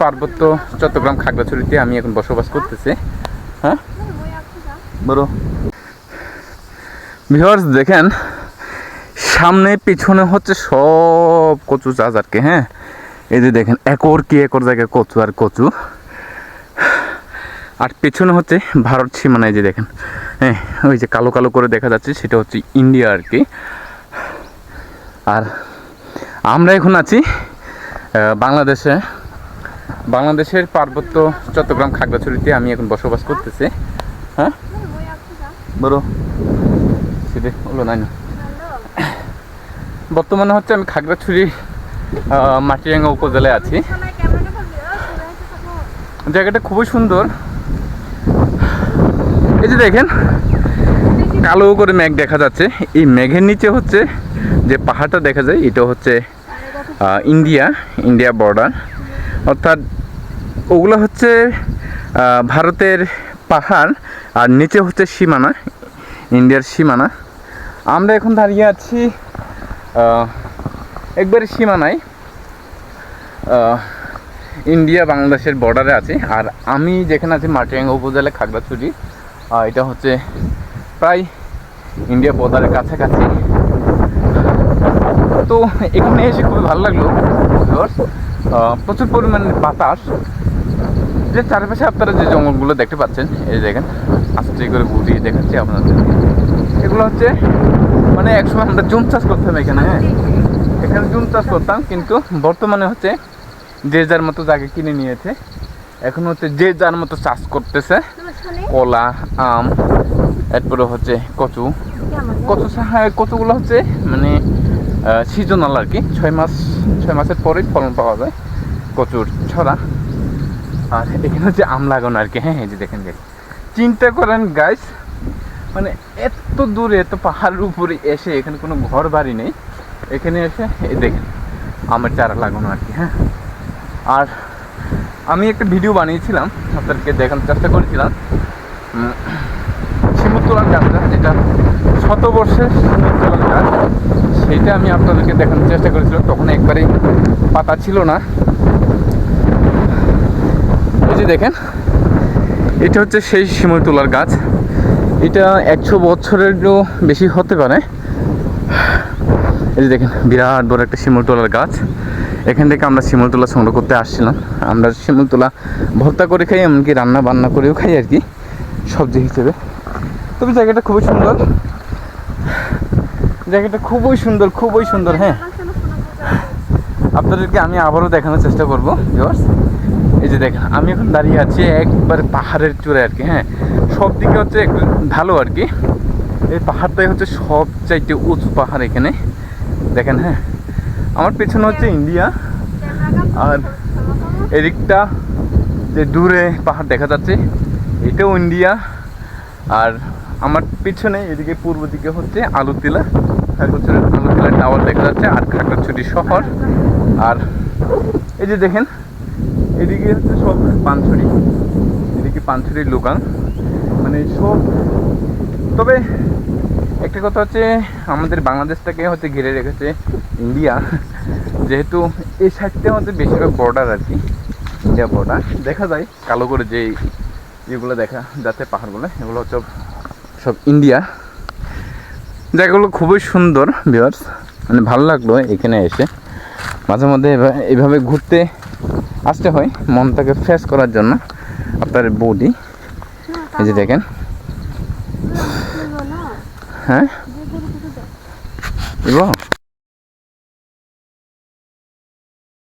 পার্বত্য চট্টগ্রাম খাগড়াছড়িতে আমি এখন বসবাস করতেছি। হ্যাঁ? বড়। দেখেন, সামনে পিছনে হচ্ছে সব কচু চাষ আর কি হ্যাঁ? এই যে দেখেন, একর কি একর জায়গায় কচু আর কচু। আর পেছনে হচ্ছে ভারত সীমানায় যে দেখেন হ্যাঁ? ওই যে কালো কালো করে দেখা যাচ্ছে, সেটা হচ্ছে ইন্ডিয়া আর কি। আর আমরা এখন আছি বাংলাদেশে। বাংলাদেশের পার্বত্য চট্টগ্রাম খাগড়াছড়িতে আমি এখন বসবাস করতেছি। হ্যাঁ? হলো নাই না। বর্তমানে হচ্ছে আমি খাগড়াছড়ি মাটিরাঙ্গা উপজেলায় আছি। জায়গাটা খুবই সুন্দর। এই যে দেখেন, কালো করে মেঘ দেখা যাচ্ছে। এই মেঘের নিচে হচ্ছে যে পাহাড়টা দেখা যায়, এটা হচ্ছে ইন্ডিয়া ইন্ডিয়া বর্ডার। অর্থাৎ ওগুলো হচ্ছে ভারতের পাহাড় আর নিচে হচ্ছে সীমানা, ইন্ডিয়ার সীমানা। আমরা এখন দাঁড়িয়ে আছি একবারে সীমানায়। ইন্ডিয়া বাংলাদেশের বর্ডারে আছে। আর আমি যেখানে আছি, মাটিরাঙ্গা উপজেলা খাগড়াছড়ি। এটা হচ্ছে প্রায় ইন্ডিয়া বর্ডারের কাছাকাছি। তো এখানে এসে খুবই ভালো লাগল প্রচুর পরিমাণে বাতাস। যে চারপাশে আপনারা যে জঙ্গলগুলো দেখতে পাচ্ছেন এই দেখেন আস্তে করে ঘুরিয়ে দেখাচ্ছি আপনাদের এগুলো হচ্ছে মানে একসময় আমরা জুম চাষ করতাম এখানে হ্যাঁ? এখানে জুম চাষ করতাম কিন্তু বর্তমানে হচ্ছে যে যার মতো জায়গা কিনে নিয়েছে এখন হচ্ছে যে যার মতো চাষ করতেছে কলা আম এরপরে হচ্ছে কচু। কচু হ্যাঁ, কচুগুলো হচ্ছে মানে সিজনাল আর কি। ছয় মাস, ছয় মাসের পরেই ফলন পাওয়া যায়। কচুর ছড়া। আর এখানে হচ্ছে আম লাগানো আর কি। হ্যাঁ এই যে দেখেন গাইস চিন্তা করেন গাইস মানে এত দূরে, এত পাহাড়ের উপরে এসে এখানে কোনো ঘর বাড়ি নেই। এখানে এসে দেখেন, আমের চারা লাগানো আর কি হ্যাঁ। আর আমি একটা ভিডিও বানিয়েছিলাম, আপনাদেরকে দেখানোর চেষ্টা করেছিলাম। শিমুতলার গাছটা যেটা শতবর্ষের শিমুতলার গাছ সেটা আমি আপনাদেরকে দেখানোর চেষ্টা করেছিলাম, তখন একবারে পাতা ছিল না। এই যে দেখেন, এটা হচ্ছে সেই শিমুতলার গাছ। এটা একশো বছরেরও বেশি হতে পারে। এই যে দেখেন, বিরাট বড় একটা শিমুলতলার গাছ। এখান থেকে আমরা শিমুলতলা সংগ্রহ করতে আসছিলাম। আমরা শিমুলতলা ভর্তা করে খাই, এমনকি রান্না বান্না করেও খাই আর কি, সবজি হিসেবে। তবে জায়গাটা খুবই সুন্দর। জায়গাটা খুবই সুন্দর খুবই সুন্দর হ্যাঁ। আপনাদেরকে আমি আবারও দেখানোর চেষ্টা করব ভিউয়ার্স এই যে দেখেন, আমি এখন দাঁড়িয়ে আছি একবার পাহাড়ের চূড়ায় আর কি হ্যাঁ। সব দিকে হচ্ছে একটু ঢালো আর কি। এই পাহাড়টাই হচ্ছে সবচাইতে উঁচু পাহাড় এখানে। দেখেন হ্যাঁ। আমার পেছনে হচ্ছে ইন্ডিয়া। আর এদিকটা যে দূরে পাহাড় দেখা যাচ্ছে, এটাও ইন্ডিয়া। আর আমার পিছনে এদিকে পূর্ব দিকে হচ্ছে আলুতিলা খাগড়াছড়ির আলুতিলা টাওয়ার দেখা যাচ্ছে আর খাগড়াছড়ি শহর। আর এই যে দেখেন, এদিকে হচ্ছে সব পানছড়ি, এদিকে পানছড়ির লোকাল মানে সব, তবে একটা কথা হচ্ছে, আমাদের বাংলাদেশটাকে হচ্ছে ঘিরে রেখেছে ইন্ডিয়া। যেহেতু এই সাইডটা হচ্ছে বেশিরভাগ বর্ডার আর কি, ইন্ডিয়া বর্ডার দেখা যায়, কালো করে যে যেগুলো দেখা যাচ্ছে পাহাড়গুলো, এগুলো হচ্ছে সব ইন্ডিয়া। জায়গাগুলো খুবই সুন্দর ভিউয়ার্স মানে ভালো লাগল এখানে এসে। মাঝে মধ্যে এভাবে এইভাবে ঘুরতে আসতে হয় মনটাকে ফ্রেশ করার জন্য আপনার বডি এই যে দেখেন। হ্যাঁ? এগুলো